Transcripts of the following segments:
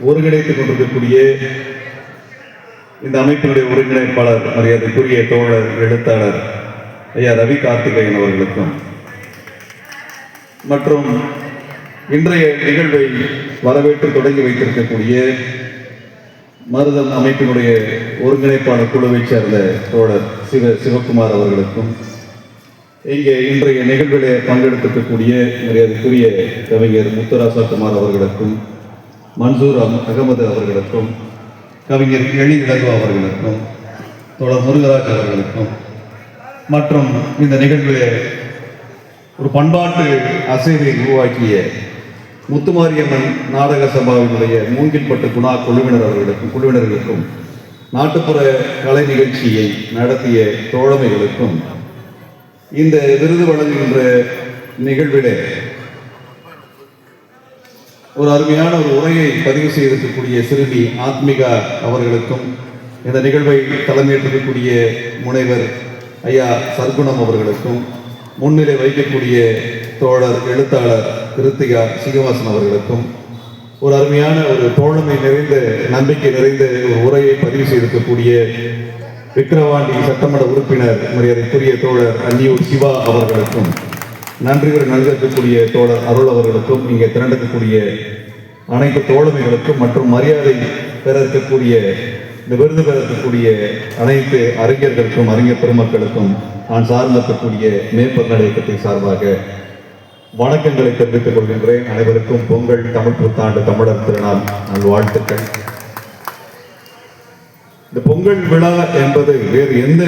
ஒருங்கிணைத்துக் கொண்டிருக்கக்கூடிய இந்த அமைப்பினுடைய ஒருங்கிணைப்பாளர் மரியாதைக்குரிய தோழர் எழுத்தாளர் ஐயா ரவி கார்த்திகேயன் அவர்களுக்கும். மற்றும் இன்றைய நிகழ்வை வரவேற்று தொடங்கி வைத்திருக்கக்கூடிய மருதம் அமைப்பினுடைய ஒருங்கிணைப்பாளர் குழுவைச் சேர்ந்த தோழர் சிவ சிவகுமார் அவர்களுக்கும் இங்கே இன்றைய நிகழ்விலே பங்கெடுத்திருக்கக்கூடிய மரியாதைக்குரிய கவிஞர் முத்துராசா குமார் அவர்களுக்கும் மன்சூர் அம்- அகமது அவர்களுக்கும் கவிஞர் எழி இளகு அவர்களுக்கும் தோழர் முருகராஜ் அவர்களுக்கும் மற்றும் இந்த நிகழ்வில் ஒரு பண்பாட்டு அசைவை உருவாக்கிய முத்துமாரியம்மன் நாடக சபாவினுடைய மூங்கில்பட்டு குணா குழுவினர் அவர்களுக்கும் குழுவினர்களுக்கும் நாட்டுப்புற கலை நிகழ்ச்சியை நடத்திய தோழமைகளுக்கும் இந்த விருது வழங்குகின்ற நிகழ்விலே ஒரு அருமையான ஒரு உரையை பதிவு செய்திருக்கக்கூடிய சிறுமி ஆத்மிகா அவர்களுக்கும் இந்த நிகழ்வை தலைமையேற்றிருக்கக்கூடிய முனைவர் ஐயா சர்க்குணம் அவர்களுக்கும் முன்னிலை வைக்கக்கூடிய தோழர் எழுத்தாளர் கிருத்திகா சீனிவாசன் அவர்களுக்கும் ஒரு அருமையான ஒரு தோழமை நிறைந்த நம்பிக்கை நிறைந்த ஒரு உரையை பதிவு செய்திருக்கக்கூடிய விக்கிரவாண்டி சட்டமன்ற உறுப்பினர் மரியாதைக்குரிய தோழர் அன்னியூர் சிவா அவர்களுக்கும். நன்றிகள் நல்கக்கூடிய தோழர் அருள் அவர்களுக்கும் இங்கே திரண்டிருக்கக்கூடிய அனைத்து தோழமைகளுக்கும் மற்றும் மரியாதை பெற இருக்கக்கூடிய இந்த விருது பெற இருக்கக்கூடிய அனைத்து அறிஞர்களுக்கும் அறிஞர் பெருமக்களுக்கும் நான் சார்ந்திருக்கக்கூடிய மேற்பர் இயக்கத்தின் சார்பாக வணக்கங்களை தெரிவித்துக் கொள்கின்றேன். அனைவருக்கும் பொங்கல் தமிழ் புத்தாண்டு தமிழர் திருநாள் நல்வாழ்த்துக்கள் இந்த பொங்கல் விழா என்பது வேறு எந்த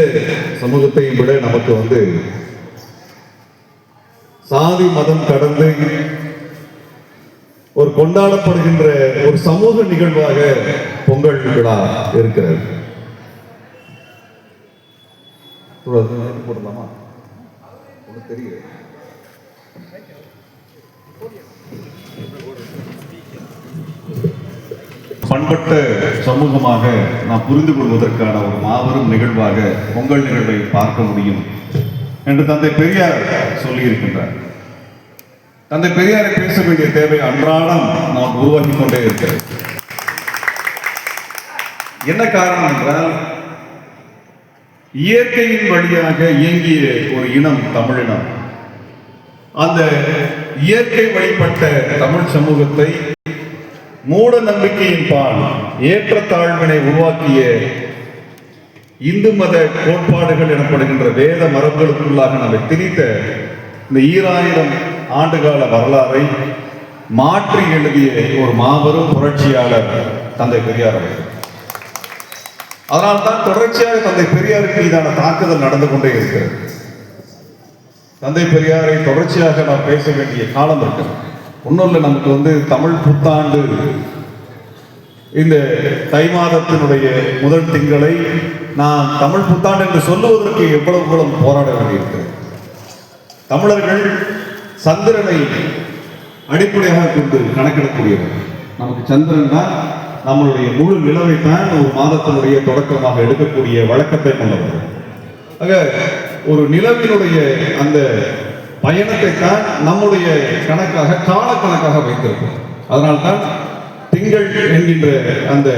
சமூகத்தையும் விட நமக்கு வந்து சாதி மதம் கடந்து ஒரு கொண்டாடப்படுகின்ற ஒரு சமூக நிகழ்வாக பொங்கல் விழா இருக்கிறது. போடலாமா? தெரியுது பண்பட்ட சமூகமாக நாம் புரிந்து கொள்வதற்கான ஒரு மாபெரும் நிகழ்வாக பொங்கல் நிகழ்வை பார்க்க முடியும் என்று தந்தை பெரியார் சொல்லியிருக்கின்றார். தந்தை பெரியாரை பேச வேண்டிய தேவை அன்றாடம் நாம் உருவாக்கி கொண்டே இருக்கிறது என்ன காரணம் என்றால் இயற்கையின் வழியாக இயங்கிய ஒரு இனம் தமிழினம். அந்த இயற்கை வழிபட்ட தமிழ் சமூகத்தை மூட நம்பிக்கையின் பால் ஏற்றத்தாழ்வினை உருவாக்கிய இந்து மத கோட்பாடுகள் எனப்படுகின்ற வேத மரபுகளுக்குள்ளாக நம்மை திணித்த இந்த ஈராயிரம் ஆண்டுகால வரலாறை மாற்றி எழுதிய ஒரு மாபெரும் புரட்சியாளர் தந்தை பெரியார் அவர்கள். அதனால்தான் தொடர்ச்சியாக தந்தை பெரியாருக்கு மீதான தாக்குதல் நடந்து கொண்டே இருக்கிறது. தந்தை பெரியாரை தொடர்ச்சியாக நாம் பேச வேண்டிய காலம் இருக்கு. ஒன்றும் இல்லை நமக்கு வந்து தமிழ் புத்தாண்டு இந்த தை மாதத்தினுடைய முதல் திங்களை நான் தமிழ் புத்தாண்டு என்று சொல்லுவதற்கு எவ்வளவு போராட வேண்டியிருக்கிறது. தமிழர்கள் சந்திரனை அடிப்படையாக கொண்டு கணக்கிடக்கூடியவர். நமக்கு சந்திரன் தான் நம்மளுடைய முழு நிலவை தான் ஒரு மாதத்தினுடைய தொடக்கமாக எடுக்கக்கூடிய வழக்கத்தை கொண்டவர். ஆக ஒரு நிலவினுடைய அந்த பயணத்தை தான் நம்முடைய கணக்காக காலக்கணக்காக வைத்திருக்கும் அதனால்தான் திங்கள் என்கின்ற அந்த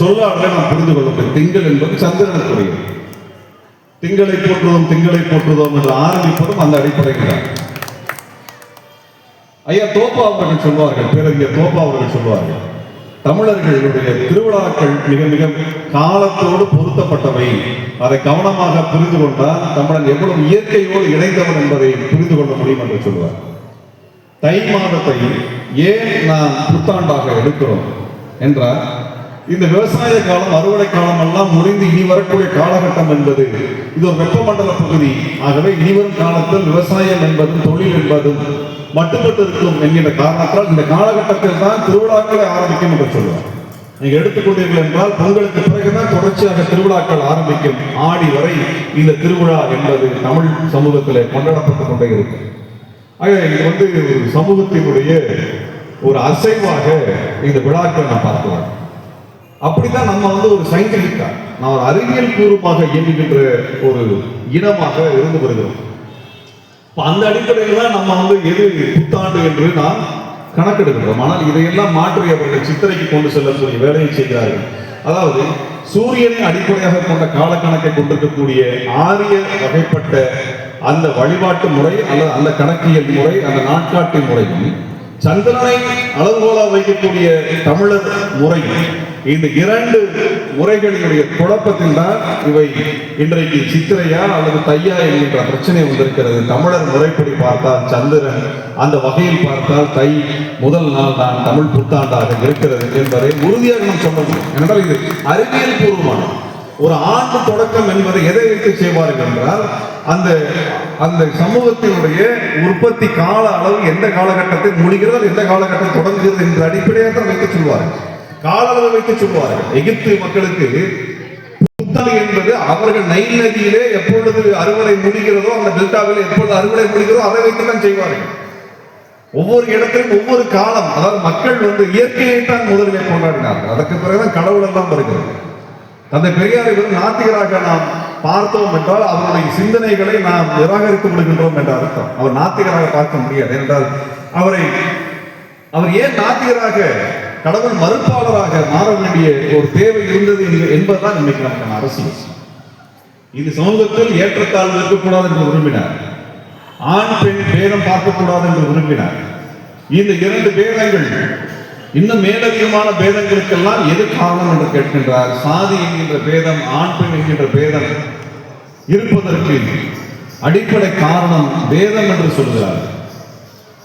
சொல்லாடலை நாம் புரிந்து கொள்ள திங்கள் என்பது சந்திரனுக்குரியது. திங்களை போற்றுவோம் திங்களை போற்றுவோம் என்று ஆரம்பிப்பதும் அந்த அடிப்படையில் தான். ஐயா தோப்பா அவர்கள் சொல்வார்கள் பேரறிஞர் தோப்பா அவர்கள் சொல்வார்கள். தமிழர்களுடைய திருவிழாக்கள் மிக மிக காலத்தோடு பொருத்தப்பட்டவை. அதை கவனமாக புரிந்து கொண்டால் தமிழன் எவ்வளவு இயற்கையோடு இணைந்தவன் என்பதை புரிந்து கொள்ள முடியும் என்று சொல்வார். தை மாதத்தை ஏன் நாம் புத்தாண்டாக எடுக்கிறோம்? என்றால் இந்த விவசாய காலம் அறுவடை காலம் எல்லாம் முடிந்து இனி வரக்கூடிய காலகட்டம் என்பது இது ஒரு வெப்பமண்டல பகுதி. ஆகவே இனிவரும் காலத்தில் விவசாயம் என்பதும் தொழில் என்பதும் மட்டுப்பட்டு இருக்கும் என்கின்ற காரணத்தால் இந்த காலகட்டத்தில் தான் திருவிழாக்களை ஆரம்பிக்கும் என்று சொல்லுவார் நீங்க எடுத்துக்கொண்டீர்கள் என்றால் பொங்கலுக்கு பிறகுதான் தொடர்ச்சியாக திருவிழாக்கள் ஆரம்பிக்கும். ஆடி வரை இந்த திருவிழா என்பது தமிழ் சமூகத்தில் கொண்டாடப்பட்டு கொண்டே இருக்கும். ஆக இது வந்து சமூகத்தினுடைய ஒரு அசைவாக இந்த விழாக்கள் நான் பார்க்கலாம் அப்படிதான் நம்ம வந்து ஒரு சயின்டிபிக்கா நான் ஒரு அறிவியல் பூர்வமாக இயங்குகின்ற ஒரு இனமாக இருந்து வருகிறோம். அந்த அடிப்படையில் தான் நம்ம வந்து எது புத்தாண்டு என்று நாம் கணக்கெடுக்கிறோம் ஆனால் இதையெல்லாம் மாற்றி அவர்கள் சித்திரைக்கு கொண்டு செல்லக்கூடிய வேலையை செய்கிறார்கள். அதாவது சூரியனை அடிப்படையாக கொண்ட காலக்கணக்கை கொண்டிருக்கக்கூடிய ஆரிய வகைப்பட்ட அந்த வழிபாட்டு முறை அல்லது அந்த கணக்கியல் முறை அந்த நாட்காட்டி முறையும் சந்திரனை அளவுகோலா வைக்கக்கூடிய தமிழர் முறை. இந்த இரண்டு முறைகளினுடைய குழப்பத்தில் தான் இவை இன்றைக்கு சித்திரையா அல்லது தையா என்கின்ற பிரச்சனை வந்திருக்கிறது. தமிழர் முறைப்படி பார்த்தால் சந்திரன் அந்த வகையில் பார்த்தால் தை முதல் நாள் தான் தமிழ் புத்தாண்டாக இருக்கிறது என்பதை உறுதியாக நாம் சொல்ல முடியும் என்றால் இது அறிவியல் பூர்வமான ஒரு ஆண்டு தொடக்கம் என்பதை எதை வைத்து செய்வார்கள் என்றால் அந்த அந்த சமூகத்தினுடைய உற்பத்தி கால அளவு எந்த காலகட்டத்தில் முடிகிறது எந்த காலகட்டம் தொடங்குகிறது என்ற அடிப்படையாக தான் வைத்து சொல்வார்கள். கால அளவு வைத்து சொல்வார்கள். எகிப்து மக்களுக்கு புத்தாண்டு என்பது அவர்கள் நைல் நதியிலே எப்பொழுது அறுவடை முடிகிறதோ அந்த டெல்டாவில் எப்பொழுது அறுவடை முடிகிறதோ அதை வைத்து தான் செய்வார்கள். ஒவ்வொரு இடத்திலும் ஒவ்வொரு காலம் அதாவது மக்கள் வந்து இயற்கையை தான் முதலிலே கொண்டாடினார்கள். அதற்கு பிறகுதான் கடவுள் எல்லாம் வருகிறது. தந்தை பெரியாரை வெறும் நாத்திகராக நாம் பார்த்தோம் என்றால் அவருடைய சிந்தனைகளை நாம் நிராகரித்து விடுகின்றோம் என்ற அர்த்தம். அவர் நாத்திகராக பார்க்க முடியாது என்றால் அவரை அவர் ஏன் நாத்திகராக கடவுள் மறுப்பாளராக மாற வேண்டிய ஒரு தேவை இருந்தது என்பதுதான் இன்னைக்கு நமக்கான அரசியல் இது சமூகத்தில் ஏற்றத்தாழ்வு இருக்கக்கூடாது என்று விரும்பினார். ஆண் பெண் பேதம் பார்க்கக்கூடாது என்று விரும்பினார். இந்த இரண்டு பேதங்கள் இன்னும் மேலதிகமான பேதங்களுக்கெல்லாம் எது காரணம் என்று கேட்கின்றார்? சாதி என்கின்ற பேதம் ஆண் பெண் என்கின்ற பேதம் இருப்பதற்கு அடிப்படை காரணம் வேதம் என்று சொல்கிறார்.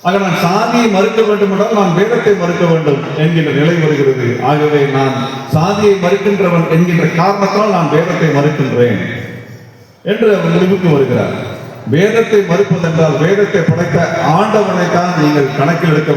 ஆக நான் சாதியை மறுக்க வேண்டும் என்றால் நான் வேதத்தை மறுக்க வேண்டும் என்கின்ற நிலை வருகிறது. ஆகவே நான் சாதியை மறுக்கின்றவன் என்கின்ற காரணத்தால் நான் வேதத்தை மறுக்கின்றேன் என்று அவர் முடிவுக்கு வருகிறார். வேதத்தை மறுப்பதென்றால் வேதத்தை படைத்த ஆண்டவனை தான் நீங்கள் கணக்கில் எடுக்க